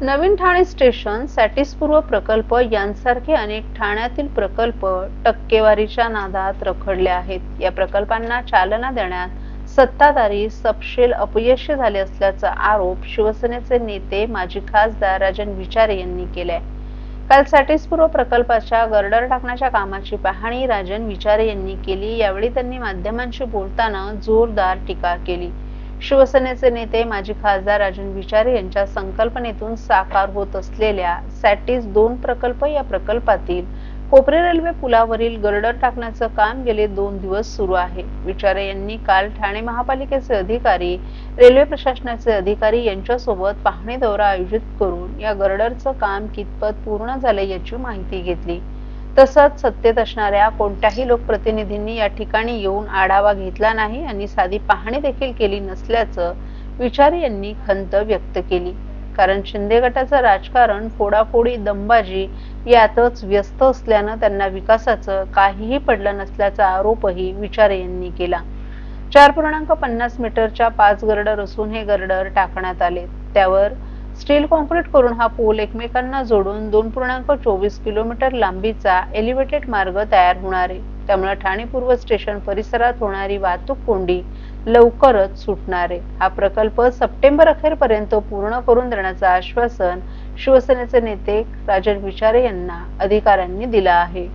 नवीन Thane station सॅटिसपूर्व प्रकल्प यांसारखे अनेक ठाण्यातील प्रकल्प टक्केवारीच्या नादात रखडले आहेत. या प्रकल्पांना चालना देण्यात सत्ताधारी सपशेल अपयशी झाले असल्याचा आरोप शिवसेनेचे नेते माजी खासदार राजन विचारे यांनी केलाय. काल सॅटिसपूर्व प्रकल्पाच्या गर्डर टाकण्याच्या कामाची पाहणी राजन विचारे यांनी केली. यावेळी त्यांनी माध्यमांशी बोलताना जोरदार टीका केली. शिवसेनेचे नेते माजी खासदार राजन विचारे यांच्या संकल्पनेतून साकार होत असलेल्या सॅटिस दोन प्रकल्प या प्रकल्पातील कोपरे रेल्वे पुलावरील गर्डर टाकण्याचं काम गेले दोन दिवस सुरू आहे. विचारे यांनी काल ठाणे महापालिकेचे अधिकारी रेल्वे प्रशासनाचे अधिकारी यांच्यासोबत पाहणी दौरा आयोजित करून या गर्डरचं काम कितपत पूर्ण झाले याची माहिती घेतली. तसंच सत्तेत असणाऱ्या कोणत्याही लोकप्रतिनिधींनी या ठिकाणी येऊन आढावा घेतला नाही आणि साधी पाहणी देखील केली नसल्याचं विचारे यांनी खंत व्यक्त केली. कारण शिंदे गटाचं राजकारण फोडाफोडी दंबाजी यातच व्यस्त असल्यानं त्यांना विकासाचं काहीही पडलं नसल्याचा आरोपही विचारे यांनी केला. चार पूर्णांक पन्नास मीटरच्या पाच गर्डर असून हे गर्डर टाकण्यात आले. त्यावर स्टील कॉन्क्रीट करून हा पूल एकमेकांना जोडून दोन पूर्णांक चोवीस किलोमीटर लांबीचा एलिव्हेटेड मार्ग तयार होणार आहे. त्यामुळे ठाणे पूर्व स्टेशन परिसरात होणारी वाहतूक कोंडी लवकरच सुटणार आहे. हा प्रकल्प सप्टेंबर अखेरपर्यंत पूर्ण करून देण्याचं आश्वासन शिवसेनेचे नेते राजन विचारे यांना अधिकाऱ्यांनी दिलं आहे.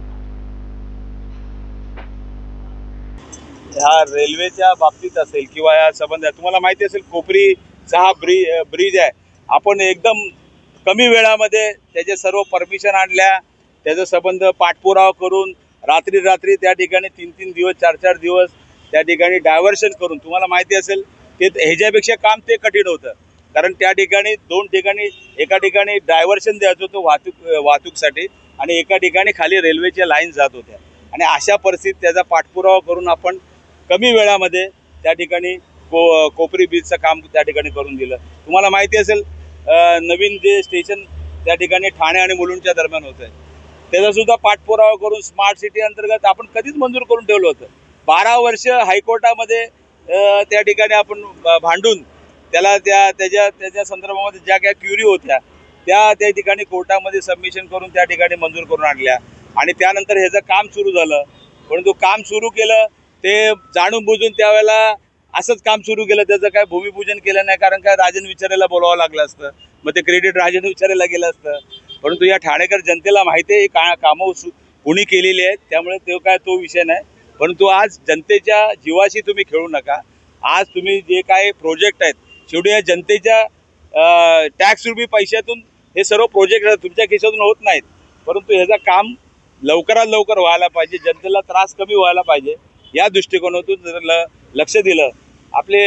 ह्या रेल्वेच्या बाबतीत असेल किंवा या संबंधात तुम्हाला माहिती असेल कोपरीचा हा ब्रिज आहे आपण एकदम कमी वेळामध्ये त्याचे सर्व परमिशन आणल्या त्याचा संबंध पाठपुरावा करून रात्री रात्री त्या ठिकाणी तीन तीन दिवस चार चार दिवस त्या ठिकाणी डायव्हर्शन करून तुम्हाला माहिती असेल ते ह्याच्यापेक्षा काम ते कठीण होतं. कारण त्या ठिकाणी दोन ठिकाणी एका ठिकाणी डायव्हर्शन द्यायचं होतं वाहतूक वाहतूकसाठी आणि एका ठिकाणी खाली रेल्वेच्या लाईन जात होत्या. आणि अशा परिस्थितीत त्याचा पाठपुरावा करून आपण कमी वेळामध्ये त्या ठिकाणी को कोपरी बीचचं काम त्या ठिकाणी करून दिलं. तुम्हाला माहिती असेल नवीन जे स्टेशन त्या ठिकाणी ठाणे आणि मुलुंडच्या दरम्यान होतं आहे त्याचासुद्धा पाठपुरावा करून स्मार्ट सिटी अंतर्गत आपण कधीच मंजूर करून ठेवलं होतं. बारा वर्ष हायकोर्टामध्ये त्या ठिकाणी आपण भांडून त्याला त्या त्याच्या त्याच्या संदर्भामध्ये ज्या काही क्युरी होत्या त्या त्या ठिकाणी कोर्टामध्ये सबमिशन करून त्या ठिकाणी मंजूर करून आणल्या. आणि त्यानंतर ह्याचं काम सुरू झालं. परंतु काम सुरू केलं ते जाणून बुजून त्यावेळेला असंच काम सुरू केलं त्याचं काय भूमिपूजन केलं नाही कारण काय राजन विचारायला बोलावं लागलं असतं. मग ते क्रेडिट राजन विचारायला गेलं असतं. परंतु या ठाणेकर जनतेला माहिती आहे का कामं सु- कोणी केलेली आहेत त्यामुळे तो काय तो विषय नाही. परंतु आज जनतेच्या जीवाशी तुम्ही खेळू नका. आज तुम्ही जे काय प्रोजेक्ट आहेत शेवटी या जनतेच्या टॅक्स रुपी पैशातून हे सर्व प्रोजेक्ट तुमच्या खिशातून होत नाहीत. परंतु ह्याचं काम लवकरात लवकर व्हायला पाहिजे जनतेला त्रास कमी व्हायला पाहिजे. या दृष्टिकोनातून जर ल लक्ष दिलं आपले